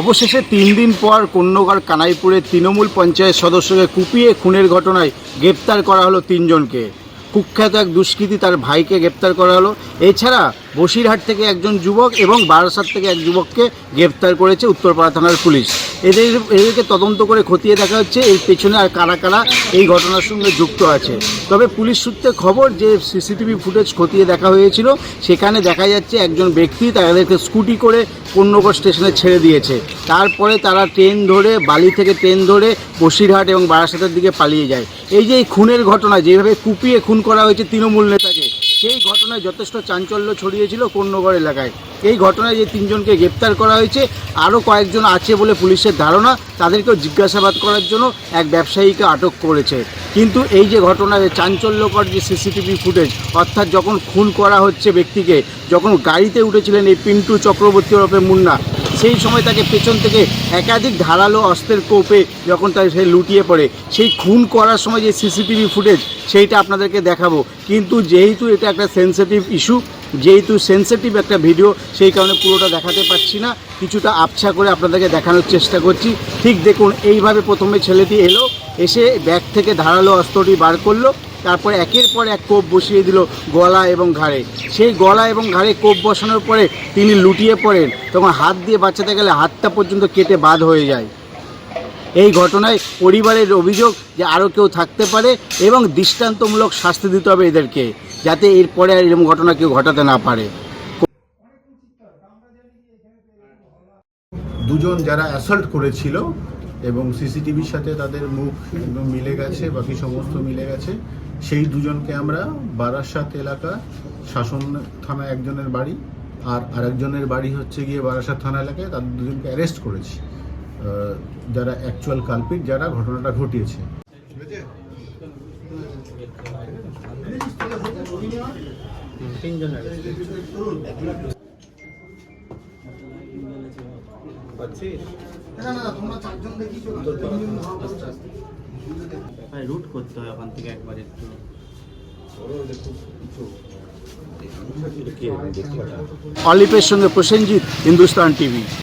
অবশেষে তিন দিন পর কন্যকার কানাইপুরের তৃণমূল পঞ্চায়েত সদস্যকে কুপিয়ে খুনের ঘটনায় গ্রেপ্তার করা হলো তিনজনকে। কুখ্যাত এক দুষ্কৃতী তার ভাইকে গ্রেপ্তার করা হলো। এছাড়া বসিরহাট থেকে একজন যুবক এবং বারাসাত থেকে এক যুবককে গ্রেপ্তার করেছে উত্তরপাড়া থানার পুলিশ। এদের, এদেরকে তদন্ত করে খতিয়ে দেখা হচ্ছে এই পেছনে আর কারা কারা এই ঘটনার সঙ্গে যুক্ত আছে। তবে পুলিশ সূত্রে খবর যে সিসিটিভি ফুটেজ খতিয়ে দেখা হয়েছিল, সেখানে দেখা যাচ্ছে একজন ব্যক্তি তাদেরকে স্কুটি করে কন্যগড় স্টেশনে ছেড়ে দিয়েছে। তারপরে তারা ট্রেন ধরে, বালি থেকে ট্রেন ধরে বসিরহাট এবং বারাসাতের দিকে পালিয়ে যায়। এই যে এই খুনের ঘটনা, যেভাবে কুপিয়ে খুন করা হয়েছে তৃণমূল নেতাকে সেই ঘটনায় যথেষ্ট চাঞ্চল্য ছড়িয়েছিল কন্যগড় এলাকায়। এই ঘটনায় যে তিনজনকে গ্রেপ্তার করা হয়েছে, আরও কয়েকজন আছে বলে পুলিশের ধারণা, তাদেরকেও জিজ্ঞাসাবাদ করার জন্য এক ব্যবসায়ীকে আটক করেছে। কিন্তু এই যে ঘটনা যে চাঞ্চল্যকর যে সিসিটিভি ফুটেজ, অর্থাৎ যখন খুন করা হচ্ছে ব্যক্তিকে, যখন গাড়িতে উঠেছিলেন এই পিন্টু চক্রবর্তী ওরফে মুন্না সেই সময় তাকে পেছন থেকে একাধিক ধারালো অস্ত্রের কোপে যখন তাকে সে লুটিয়ে পড়ে, সেই খুন করার সময় যে সিসিটিভি ফুটেজ, সেইটা আপনাদেরকে দেখাবো। কিন্তু যেহেতু এটা একটা সেন্সিটিভ ইস্যু যেহেতু সেন্সিটিভ একটা ভিডিও সেই কারণে পুরোটা দেখাতে পারছি না। কিছুটা আবছা করে আপনাদেরকে দেখানোর চেষ্টা করছি। ঠিক দেখুন, এইভাবে প্রথমে ছেলেটি এলো, এসে ব্যাগ থেকে ধারালো অস্ত্রটি বার করল। তারপরে একের পর এক কোপ বসিয়ে দিল গলা এবং ঘাড়ে। সেই গলা এবং ঘাড়ে কোপ বসানোর পরে তিনি লুটিয়ে পড়েন। তখন হাত দিয়ে বাঁচাতে গেলে হাতটা পর্যন্ত কেটে বাদ হয়ে যায়। এই ঘটনায় পরিবারের অভিযোগ যে আরও কেউ থাকতে পারে এবং দৃষ্টান্তমূলক শাস্তি দিতে হবে এদেরকে, যাতে এরপরে আর এরকম ঘটনা কেউ ঘটাতে না পারে। দুজন যারা অ্যাসল্ট করেছিল এবং সিসিটিভির সাথে তাদের মুখ একদম মিলে গেছে, বাকি সমস্ত মিলে গেছে। সেই দুজনকে আমরা বারাসাত এলাকা শাসন থানা একজনের বাড়ি আর আরেকজনের বাড়ি হচ্ছে গিয়ে বারাসাত থানা এলাকায় তাদের দুজনকে অ্যারেস্ট করেছি। যারা অ্যাকচুয়াল কালপিট যারা ঘটনাটা ঘটিয়েছে। রুট করতে হয় ওখান থেকে একবার একটু। অলিপের সঙ্গে প্রসেনজিৎ হিন্দুস্তান টিভি।